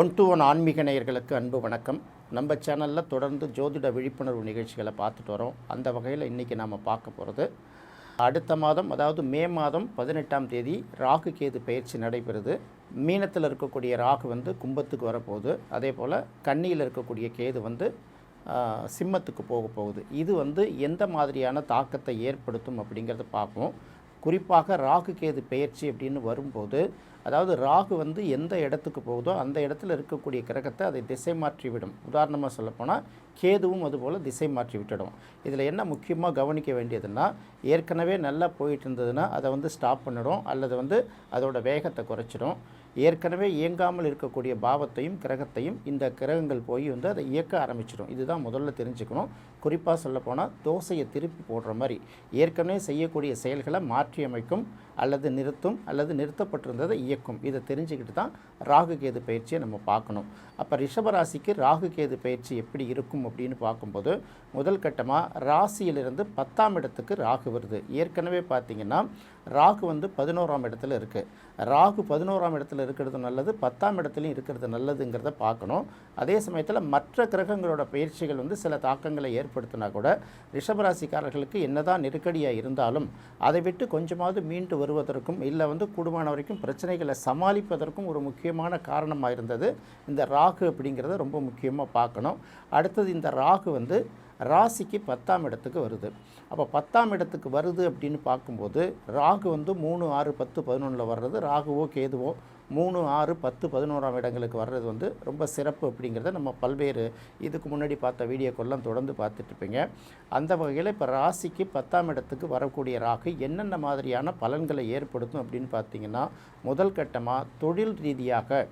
One to one ஆன்மீக நேயர்களுக்கு அன்பு வணக்கம். நம்ம சேனலில் தொடர்ந்து ஜோதிட விழிப்புணர்வு நிகழ்ச்சிகளை பார்த்துட்டு வரோம். அந்த வகையில் இன்றைக்கி நாம் பார்க்க போகிறது அடுத்த மாதம் அதாவது மே மாதம் பதினெட்டாம் தேதி ராகு கேது பயிற்சி நடைபெறுது. மீனத்தில் இருக்கக்கூடிய ராகு வந்து கும்பத்துக்கு வரப்போகுது. அதே போல் கண்ணியில் இருக்கக்கூடிய கேது வந்து சிம்மத்துக்கு போக போகுது. இது வந்து எந்த மாதிரியான தாக்கத்தை ஏற்படுத்தும் அப்படிங்கிறத பார்ப்போம். குறிப்பாக ராகு கேது பெயர்ச்சி அப்படின்னு வரும்போது அதாவது ராகு வந்து எந்த இடத்துக்கு போகுதோ அந்த இடத்துல இருக்கக்கூடிய கிரகத்தை அதை திசை மாற்றி விடும் உதாரணமாக சொல்லப்போனால் கேதுவும் அதுபோல் திசை மாற்றி விட்டுடும். இதில் என்ன முக்கியமாக கவனிக்க வேண்டியதுன்னா ஏற்கனவே நல்லா போயிட்டு இருந்ததுன்னா அதை வந்து ஸ்டாப் பண்ணிடும் அல்லது வந்து அதோட வேகத்தை குறைச்சிடும். ஏற்கனவே இயங்காமல் இருக்கக்கூடிய பாவத்தையும் கிரகத்தையும் இந்த கிரகங்கள் போய் வந்து அதை இயக்க ஆரம்பிச்சிடும். இதுதான் முதல்ல தெரிஞ்சுக்கணும். குறிப்பாக சொல்லப்போனால் தோசையை திருப்பி போடுற மாதிரி. ஏற்கனவே செய்யக்கூடிய செயல்களை மாற்றியமைக்கும் அல்லது நிறுத்தும் அல்லது நிறுத்தப்பட்டிருந்ததை இயக்கும். இதை தெரிஞ்சுக்கிட்டு தான் ராகு கேது பயிற்சியை நம்ம பார்க்கணும். அப்போ ரிஷபராசிக்கு ராகு கேது பயிற்சி எப்படி இருக்கும் அப்படின்னு பார்க்கும்போது முதல் கட்டமாக ராசியிலிருந்து பத்தாம் இடத்துக்கு ராகு வருது. ஏற்கனவே பார்த்தீங்கன்னா ராகு வந்து பதினோராம் இடத்துல இருக்குது ராகு பதினோராம் இடத்துல இருக்கிறது நல்லது பத்தாம் இடத்துலையும் இருக்கிறது நல்லதுங்கிறத பார்க்கணும். அதே சமயத்தில் மற்ற கிரகங்களோட பயிற்சிகள் வந்து சில தாக்கங்களை ஏற்ப ஏற்படுத்தினா கூட ரிஷபராசிக்காரர்களுக்கு என்னதான் நெருக்கடியாக இருந்தாலும் அதை விட்டு கொஞ்சமாவது மீண்டு வருவதற்கும் இல்லை வந்து கூடுமான வரைக்கும் பிரச்சனைகளை சமாளிப்பதற்கும் ஒரு முக்கியமான காரணமாக இருந்தது. இந்த ராகு அப்படிங்கிறத ரொம்ப முக்கியமாக பார்க்கணும். அடுத்தது இந்த ராகு வந்து ராசிக்கு பத்தாம் இடத்துக்கு வருது. அப்போ பத்தாம் இடத்துக்கு வருது அப்படின்னு பார்க்கும்போது ராகு வந்து மூணு ஆறு பத்து பதினொன்றில் வர்றது ராகுவோ கேதுவோ மூணு ஆறு பத்து பதினோராம் இடங்களுக்கு வர்றது வந்து ரொம்ப சிறப்பு அப்படிங்கிறத நம்ம பல்வேறு இதுக்கு முன்னாடி பார்த்த வீடியோக்கெல்லாம் தொடர்ந்து பார்த்துட்ருப்பீங்க. அந்த வகையில் இப்போ ராசிக்கு பத்தாம் இடத்துக்கு வரக்கூடிய ராகு என்னென்ன மாதிரியான பலன்களை ஏற்படுத்தும் அப்படின்னு பார்த்தீங்கன்னா முதல் கட்டமாக தொழில் ரீதியாக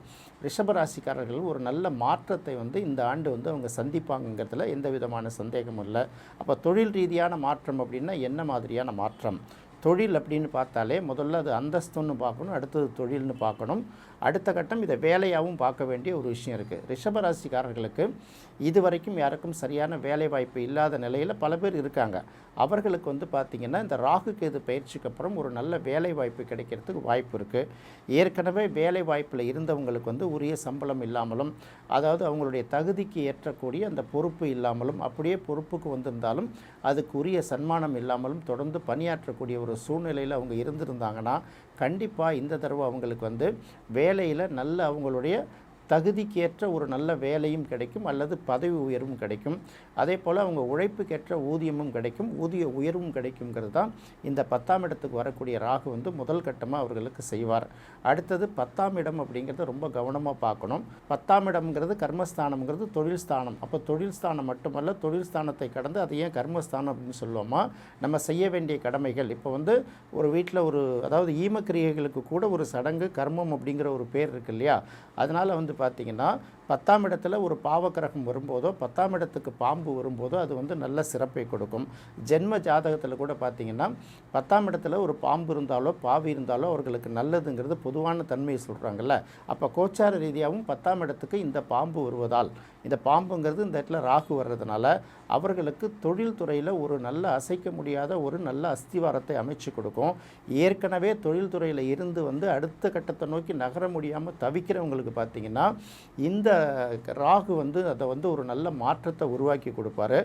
ரிஷபராசிக்காரர்கள் ஒரு நல்ல மாற்றத்தை வந்து இந்த ஆண்டு வந்து அவங்க சந்திப்பாங்கங்கிறதுல எந்த விதமான சந்தேகமும் இல்லை. அப்போ தொழில் ரீதியான மாற்றம் அப்படின்னா என்ன மாதிரியான மாற்றம்? தொழில் அப்படின்னு பார்த்தாலே முதல்ல அது அந்தஸ்துன்னு பார்க்கணும் அடுத்தது தொழில்னு பார்க்கணும். அடுத்த கட்டம் இதை வேலையாகவும் பார்க்க வேண்டிய ஒரு விஷயம் இருக்குது ரிஷபராசிக்காரர்களுக்கு இது வரைக்கும் யாருக்கும் சரியான வேலை வாய்ப்பு இல்லாத நிலையில் பல பேர் இருக்காங்க. அவர்களுக்கு வந்து பார்த்திங்கன்னா இந்த ராகு கேது பயிற்சிக்கு அப்புறம் ஒரு நல்ல வேலை வாய்ப்பு கிடைக்கிறதுக்கு வாய்ப்பு இருக்குது ஏற்கனவே வேலை வாய்ப்பில் இருந்தவங்களுக்கு வந்து உரிய சம்பளம் இல்லாமலும் அதாவது அவங்களுடைய தகுதிக்கு ஏற்றக்கூடிய அந்த பொறுப்பு இல்லாமலும் அப்படியே பொறுப்புக்கு வந்திருந்தாலும் அதுக்கு உரிய சன்மானம் இல்லாமலும் தொடர்ந்து பணியாற்றக்கூடிய ஒரு சூழ்நிலையில் அவங்க இருந்திருந்தாங்கன்னா கண்டிப்பாக இந்த தடவை அவங்களுக்கு வந்து வேலையில் நல்ல அவங்களுடைய தகுதிக்கேற்ற ஒரு நல்ல வேலையும் கிடைக்கும் அல்லது பதவி உயர்வும் கிடைக்கும். அதே போல் அவங்க உழைப்புக்கேற்ற ஊதியமும் கிடைக்கும். ஊதிய உயர்வும் கிடைக்குங்கிறது தான் இந்த பத்தாம் இடத்துக்கு வரக்கூடிய ராகு வந்து முதல் கட்டமாக அவர்களுக்கு செய்வார். அடுத்தது பத்தாம் இடம் அப்படிங்கிறத ரொம்ப கவனமாக பார்க்கணும். பத்தாம் இடம்ங்கிறது கர்மஸ்தானம்ங்கிறது தொழில் ஸ்தானம். அப்போ தொழில் ஸ்தானம் மட்டுமல்ல தொழில் ஸ்தானத்தை கடந்து அதை ஏன் கர்மஸ்தானம் அப்படின்னு சொல்லுவோமா? நம்ம செய்ய வேண்டிய கடமைகள். இப்போ வந்து ஒரு வீட்டில் ஒரு அதாவது ஈமக்கிரியைகளுக்கு கூட ஒரு சடங்கு கர்மம் அப்படிங்கிற ஒரு பேர் இருக்கு இல்லையா? அதனால் வந்து பார்த்திங்கன்னா பத்தாம் இடத்துல ஒரு பாவக்கிரகம் வரும்போதோ பத்தாம் இடத்துக்கு பாம்பு வரும்போதோ அது வந்து நல்ல சிறப்பை கொடுக்கும். ஜென்ம ஜாதகத்தில் கூட பார்த்திங்கன்னா பத்தாம் இடத்துல ஒரு பாம்பு இருந்தாலோ பாவி இருந்தாலோ அவர்களுக்கு நல்லதுங்கிறது பொதுவான தன்மையை சொல்கிறாங்கல்ல அப்போ கோச்சார ரீதியாகவும் பத்தாம் இடத்துக்கு இந்த பாம்பு வருவதால் இந்த பாம்புங்கிறது இந்த இடத்துல ராகு வர்றதுனால அவர்களுக்கு தொழில் துறையில் ஒரு நல்ல அசைக்க முடியாத ஒரு நல்ல அஸ்திவாரத்தை அமைச்சு கொடுக்கும். ஏற்கனவே தொழில் துறையில் இருந்து வந்து அடுத்த கட்டத்தை நோக்கி நகர முடியாமல் தவிக்கிறவங்களுக்கு பார்த்திங்கன்னா இந்த ராகு வந்து அதை வந்து ஒரு நல்ல மாற்றத்தை உருவாக்கி கொடுப்பாரு.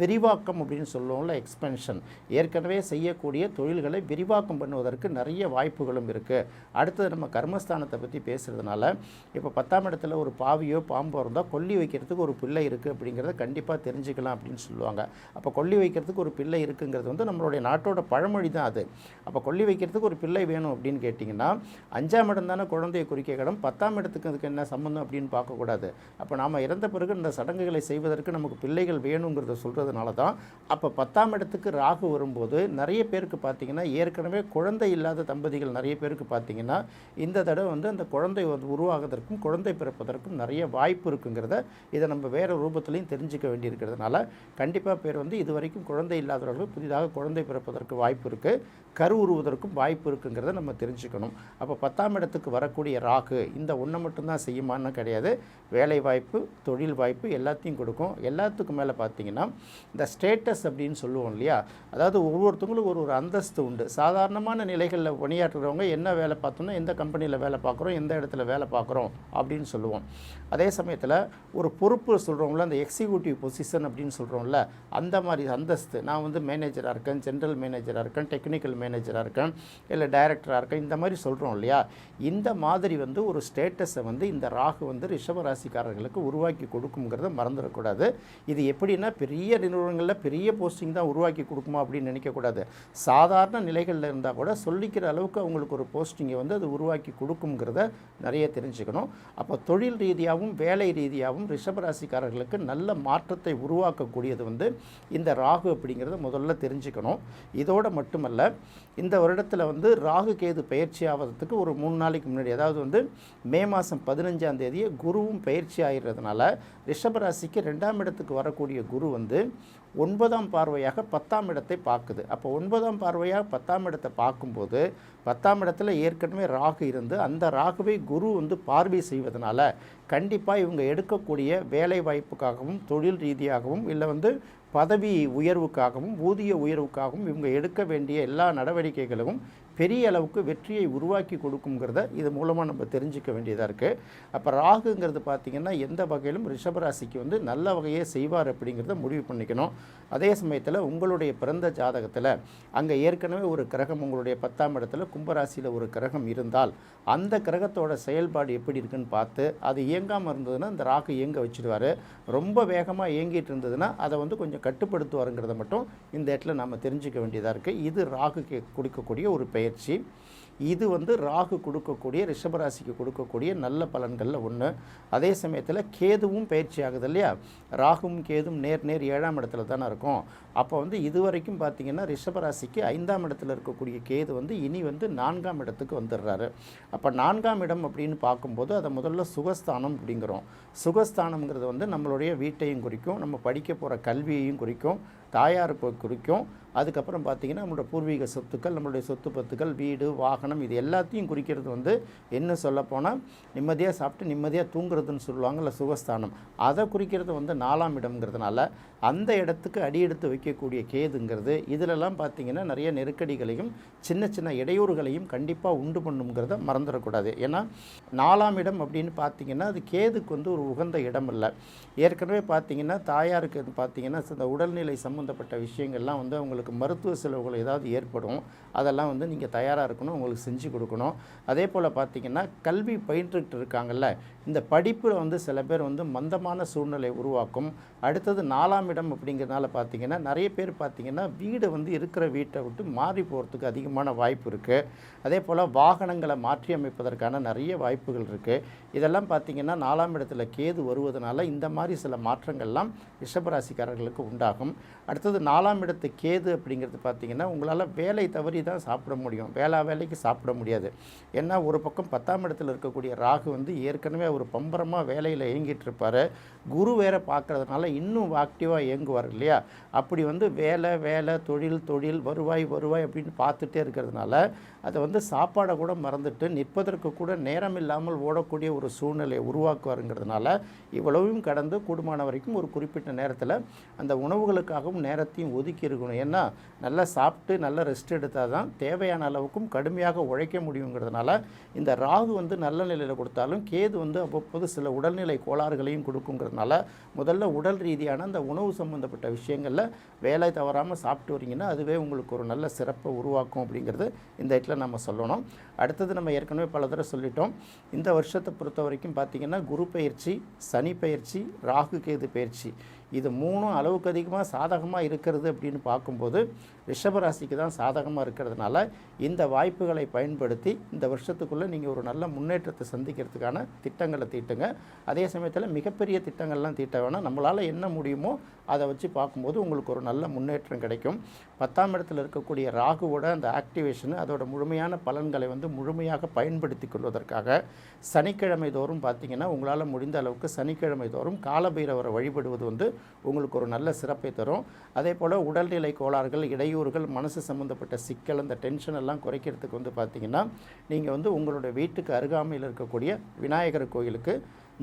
விரிவாக்கம் அப்படின்னு சொல்லுவோம்ல எக்ஸ்பென்ஷன் ஏற்கனவே செய்யக்கூடிய தொழில்களை விரிவாக்கம் பண்ணுவதற்கு நிறைய வாய்ப்புகளும் இருக்குது அடுத்தது நம்ம கர்மஸ்தானத்தை பற்றி பேசுகிறதுனால இப்போ பத்தாம் இடத்துல ஒரு பாவியோ பாம்போ இருந்தால் கொல்லி வைக்கிறதுக்கு ஒரு பிள்ளை இருக்குது அப்படிங்கிறத கண்டிப்பாக தெரிஞ்சுக்கலாம் அப்படின்னு சொல்லுவாங்க. அப்போ கொல்லி வைக்கிறதுக்கு ஒரு பிள்ளை இருக்குங்கிறது வந்து நம்மளுடைய நாட்டோட பழமொழி தான் அது. அப்போ கொல்லி வைக்கிறதுக்கு ஒரு பிள்ளை வேணும் அப்படின்னு கேட்டிங்கன்னா அஞ்சாம் இடம் தானே குழந்தையை குறிக்க இடம் பத்தாம் இடத்துக்கு அதுக்கு என்ன சம்மந்தம் அப்படின்னு பார்க்கக்கூடாது. அப்போ நாம் இறந்த பிறகு இந்த சடங்குகளை செய்வதற்கு நமக்கு பிள்ளைகள் வேணுங்கிறத சொல்கிறதுனால தான் அப்போ பத்தாம் இடத்துக்கு ராகு வரும்போது நிறைய பேருக்கு பார்த்தீங்கன்னா ஏற்கனவே குழந்தை இல்லாத தம்பதிகள் நிறைய பேருக்கு பார்த்தீங்கன்னா இந்த தடவை வந்து அந்த குழந்தை வந்து உருவாகுவதற்கும் குழந்தை பிறப்பதற்கும் நிறைய வாய்ப்பு இருக்குங்கிறத இதை நம்ம வேறு ரூபத்துலையும் தெரிஞ்சுக்க வேண்டியிருக்கிறதுனால கண்டிப்பாக பேர் வந்து இது வரைக்கும் குழந்தை இல்லாதவர்கள் புதிதாக குழந்தை பிறப்பதற்கு வாய்ப்பு இருக்குது கரு உருவதற்கும் வாய்ப்பு இருக்குங்கிறத நம்ம தெரிஞ்சுக்கணும். அப்போ பத்தாம் இடத்துக்கு வரக்கூடிய ராகு இந்த ஒன்றை மட்டும்தான் செய்யுமான்னு கிடையாது. வேலை வாய்ப்பு தொழில் வாய்ப்பு எல்லாத்தையும் கொடுக்கும். எல்லாத்துக்கும் மேலே பார்த்தீங்கன்னா இந்த ஸ்டேட்டஸ் அப்படின்னு சொல்லுவோம் இல்லையா? அதாவது ஒவ்வொருத்தவங்களுக்கும் ஒரு ஒரு அந்தஸ்து உண்டு. சாதாரணமான நிலைகளில் பணியாற்றுறவங்க என்ன வேலை பார்த்தோம்னா எந்த கம்பெனியில் வேலை பார்க்குறோம் எந்த இடத்துல வேலை பார்க்குறோம் அப்படின்னு சொல்லுவோம். அதே சமயத்தில் ஒரு பொறுப்பு சொல்கிறோம்ல அந்த எக்ஸிக்யூட்டிவ் பொசிஷன் அப்படின்னு சொல்கிறோம்ல அந்த மாதிரி அந்தஸ்து. நான் வந்து மேனேஜராக இருக்கேன் ஜென்ரல் மேனேஜராக இருக்கேன் டெக்னிக்கல் மேனேஜராக இருக்கேன் இல்லை டைரக்டராக இருக்கேன் இந்த மாதிரி சொல்கிறோம் இல்லையா? இந்த மாதிரி வந்து ஒரு ஸ்டேட்டஸை வந்து இந்த ராகு வந்து ரிஷபராசி ராசிக்காரர்களுக்கு உருவாக்கி கொடுக்குங்கிறத மறந்துடக்கூடாது. இது எப்படின்னா பெரிய நிறுவனங்களில் பெரிய போஸ்டிங் தான் உருவாக்கி கொடுக்குமா அப்படின்னு நினைக்கக்கூடாது. சாதாரண நிலைகளில் இருந்தால் கூட சொல்லிக்கிற அளவுக்கு அவங்களுக்கு ஒரு போஸ்டிங்கை வந்து அது உருவாக்கி கொடுக்குங்கிறத நிறைய தெரிஞ்சுக்கணும். அப்போ தொழில் ரீதியாகவும் வேலை ரீதியாகவும் ரிஷபராசிக்காரர்களுக்கு நல்ல மாற்றத்தை உருவாக்கக்கூடியது வந்து இந்த ராகு அப்படிங்கிறத முதல்ல தெரிஞ்சுக்கணும். இதோடு மட்டுமல்ல இந்த வருடத்தில் வந்து ராகு கேது பயிற்சி ஆவதற்கு ஒரு மூணு நாளைக்கு முன்னாடி அதாவது வந்து மே மாதம் பதினஞ்சாம் தேதியே குருவும் பயிற்சி ஆகிறதுனால ரிஷபராசிக்கு ரெண்டாம் இடத்துக்கு வரக்கூடிய குரு வந்து ஒன்பதாம் பார்வையாக பத்தாம் இடத்தை பார்க்குது. அப்போ ஒன்பதாம் பார்வையாக பத்தாம் இடத்தை பார்க்கும்போது பத்தாம் இடத்துல ஏற்கனவே ராகு இருந்து அந்த ராகுவை குரு வந்து பார்வை செய்வதனால கண்டிப்பாக இவங்க எடுக்கக்கூடிய வேலை வாய்ப்புக்காகவும் தொழில் ரீதியாகவும் இல்லை வந்து பதவி உயர்வுக்காகவும் ஊதிய உயர்வுக்காகவும் இவங்க எடுக்க வேண்டிய எல்லா நடவடிக்கைகளும் பெரிய அளவுக்கு வெற்றியை உருவாக்கி கொடுக்குங்கிறத இது மூலமாக நம்ம தெரிஞ்சுக்க வேண்டியதாக இருக்குது அப்போ ராகுங்கிறது பார்த்திங்கன்னா எந்த வகையிலும் ரிஷபராசிக்கு வந்து நல்ல வகையே செய்வார் அப்படிங்கிறத முடிவு பண்ணிக்கணும். அதே சமயத்தில் உங்களுடைய பிறந்த ஜாதகத்தில் அங்கே ஏற்கனவே ஒரு கிரகம் உங்களுடைய பத்தாம் இடத்துல கும்பராசியில் ஒரு கிரகம் இருந்தால் அந்த கிரகத்தோட செயல்பாடு எப்படி இருக்குன்னு பார்த்து அது இயங்காமல் இருந்ததுன்னா இந்த ராகு இயங்க வச்சுடுவார். ரொம்ப வேகமாக இயங்கிட்டு இருந்ததுன்னா அதை வந்து கொஞ்சம் கட்டுப்படுத்துவாருங்கிறத மட்டும் இந்த இடத்துல நம்ம தெரிஞ்சுக்க வேண்டியதாக இருக்குது இது ராகுக்கு கொடுக்கக்கூடிய ஒரு பயிற்சி. இது வந்து ராகு கொடுக்கக்கூடிய ரிஷபராசிக்கு கொடுக்கக்கூடிய நல்ல பலன்களில் ஒன்று அதே சமயத்தில் கேதுவும் பயிற்சி ஆகுது இல்லையா? ராகுவும் கேதும் நேர் நேர் ஏழாம் இடத்துல தானே இருக்கும். அப்போ வந்து இதுவரைக்கும் பார்த்தீங்கன்னா ரிஷபராசிக்கு ஐந்தாம் இடத்துல இருக்கக்கூடிய கேது வந்து இனி வந்து நான்காம் இடத்துக்கு வந்துடுறாரு. அப்போ நான்காம் இடம் அப்படின்னு பார்க்கும்போது அதை முதல்ல சுகஸ்தானம் அப்படிங்கிறோம். சுகஸ்தானம்ங்கிறது வந்து நம்மளுடைய வீட்டையும் குறிக்கும் நம்ம படிக்க போகிற கல்வியையும் குறிக்கும். தாயாருக்கு குறிக்கும். அதுக்கப்புறம் பார்த்திங்கன்னா நம்மளோட பூர்வீக சொத்துக்கள் நம்மளுடைய சொத்து பத்துக்கள் வீடு வாகனம் இது எல்லாத்தையும் குறிக்கிறது வந்து என்ன சொல்லப்போனால் நிம்மதியாக சாப்பிட்டு நிம்மதியாக தூங்குறதுன்னு சொல்லுவாங்கல்ல சுகஸ்தானம். அதை குறிக்கிறது வந்து நாலாம் இடம்ங்கிறதுனால அந்த இடத்துக்கு அடியெடுத்து வைக்கக்கூடிய கேதுங்கிறது இதிலெல்லாம் பார்த்திங்கன்னா நிறைய நெருக்கடிகளையும் சின்ன சின்ன இடையூறுகளையும் கண்டிப்பாக உண்டு பண்ணுங்கிறத மறந்துடக்கூடாது. ஏன்னா நாலாம் இடம் அப்படின்னு பார்த்திங்கன்னா அது கேதுக்கு வந்து ஒரு உகந்த இடம் இல்லை ஏற்கனவே பார்த்திங்கன்னா தாயாருக்கு பார்த்திங்கன்னா இந்த உடல்நிலை சம்மந்தப்பட்ட விஷயங்கள்லாம் வந்து அவங்களுக்கு மருத்துவ செலவுகள் ஏதாவது ஏற்படும் அதெல்லாம் வந்து நீங்கள் தயாராக இருக்கணும் உங்களுக்கு செஞ்சு கொடுக்கணும். அதே போல் பார்த்திங்கன்னா கல்வி பயின்றுட்டு இருக்காங்கல்ல இந்த படிப்பில் வந்து சில பேர் வந்து மந்தமான சூழ்நிலை உருவாக்கும். அடுத்தது நாலாம் இடம் அப்படிங்கிறதுனால பார்த்திங்கன்னா நிறைய பேர் பார்த்திங்கன்னா வீடு வந்து இருக்கிற வீட்டை விட்டு மாறி போகிறதுக்கு அதிகமான வாய்ப்பு இருக்குது அதே போல் வாகனங்களை மாற்றி அமைப்பதற்கான நிறைய வாய்ப்புகள் இருக்குது இதெல்லாம் பார்த்திங்கன்னா நாலாம் இடத்துல கேது வருவதனால இந்த மாதிரி சில மாற்றங்கள்லாம் ரிஷபராசிக்காரர்களுக்கு உண்டாகும். அடுத்தது நாலாம் இடத்து கேது அப்படிங்கிறது பார்த்திங்கன்னா உங்களால் வேலை தவறி தான் சாப்பிட முடியும். வேளா வேலைக்கு சாப்பிட முடியாது. ஏன்னா ஒரு பக்கம் பத்தாம் இடத்துல இருக்கக்கூடிய ராகு வந்து ஏற்கனவே ஒரு பம்பரமாக வேலையில் இயங்கிட்டு இருப்பார். குரு வேற பார்க்குறதுனால இன்னும் ஆக்டிவாக இயங்குவார் இல்லையா? அப்படி வந்து வேலை வேலை தொழில் தொழில் வருவாய் வருவாய் அப்படின்னு பார்த்துட்டே இருக்கிறதுனால அதை வந்து சாப்பாடை கூட மறந்துட்டு நிற்பதற்கு கூட நேரம் இல்லாமல் ஓடக்கூடிய ஒரு சூழ்நிலையை உருவாக்குவாருங்கிறதுனால இவ்வளவும் கடந்து கூடுமான வரைக்கும் ஒரு குறிப்பிட்ட நேரத்தில் அந்த உணவுகளுக்காகவும் நேரத்தையும் ஒதுக்கி இருக்கணும். ஏன்னா நல்லா சாப்பிட்டு நல்லா ரெஸ்ட் எடுத்தால் தான் தேவையான அளவுக்கும் கடுமையாக உழைக்க முடியுங்கிறதுனால இந்த ராகு வந்து நல்ல நிலையில் கொடுத்தாலும் கேது வந்து அவ்வப்போது சில உடல்நிலை கோளாறுகளையும் கொடுக்குங்கிறதுனால முதல்ல உடல் ரீதியான அந்த உணவு சம்மந்தப்பட்ட விஷயங்களில் வேலை தவறாமல் சாப்பிட்டு வரீங்கன்னா அதுவே உங்களுக்கு ஒரு நல்ல சிறப்பை உருவாக்கும் அப்படிங்கிறது இந்த இடத்துல நம்ம சொல்லணும். அடுத்தது நம்ம ஏற்கனவே பல தடவை சொல்லிட்டோம். இந்த வருஷத்தை பொறுத்த வரைக்கும் பார்த்திங்கன்னா குரு பயிற்சி சனி பயிற்சி ராகு கேது பயிற்சி. இது மூணும் அளவுக்கு அதிகமாக சாதகமாக இருக்கிறது அப்படின்னு பார்க்கும்போது ரிஷபராசிக்கு தான் சாதகமாக இருக்கிறதுனால இந்த வாய்ப்புகளை பயன்படுத்தி இந்த வருஷத்துக்குள்ளே நீங்கள் ஒரு நல்ல முன்னேற்றத்தை சந்திக்கிறதுக்கான திட்டங்களை தீட்டுங்க. அதே சமயத்தில் மிகப்பெரிய திட்டங்கள்லாம் தீட்ட வேணாம். நம்மளால் என்ன முடியுமோ அதை வச்சு பார்க்கும்போது உங்களுக்கு ஒரு நல்ல முன்னேற்றம் கிடைக்கும். பத்தாம் இடத்துல இருக்கக்கூடிய ராகுவோட அந்த ஆக்டிவேஷன் அதோட முழுமையான பலன்களை வந்து முழுமையாக பயன்படுத்தி கொள்வதற்காக சனிக்கிழமை தோறும் பார்த்தீங்கன்னா உங்களால் முடிந்த அளவுக்கு சனிக்கிழமை தோறும் காலபைரவரை வழிபடுவது வந்து உங்களுக்கு ஒரு நல்ல சிறப்பை தரும். அதே போல் உடல்நிலை கோளாறுகள் இடையூறுகள் மனசு சம்மந்தப்பட்ட சிக்கல் அந்த டென்ஷன் எல்லாம் குறைக்கிறதுக்கு வந்து பார்த்திங்கன்னா நீங்கள் வந்து உங்களுடைய வீட்டுக்கு அருகாமையில் இருக்கக்கூடிய விநாயகர் கோயிலுக்கு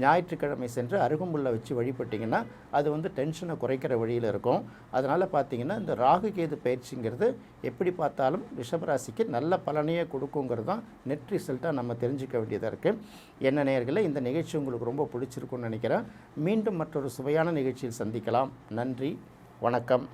ஞாயிற்றுக்கிழமை சென்று அருகம்புல்லை வச்சு வழிபட்டிங்கன்னா அது வந்து டென்ஷனை குறைக்கிற வழியில் இருக்கும். அதனால் பார்த்தீங்கன்னா இந்த ராகு கேது பயிற்சிங்கிறது எப்படி பார்த்தாலும் ரிஷபராசிக்கு நல்ல பலனையே கொடுக்குங்கிறது தான் நெட் ரிசல்ட்டாக நம்ம தெரிஞ்சுக்க வேண்டியதாக இருக்குது என்ன நேர்களை இந்த நிகழ்ச்சி உங்களுக்கு ரொம்ப பிடிச்சிருக்குன்னு நினைக்கிறேன். மீண்டும் மற்றொரு சுவையான நிகழ்ச்சியில் சந்திக்கலாம். நன்றி வணக்கம்.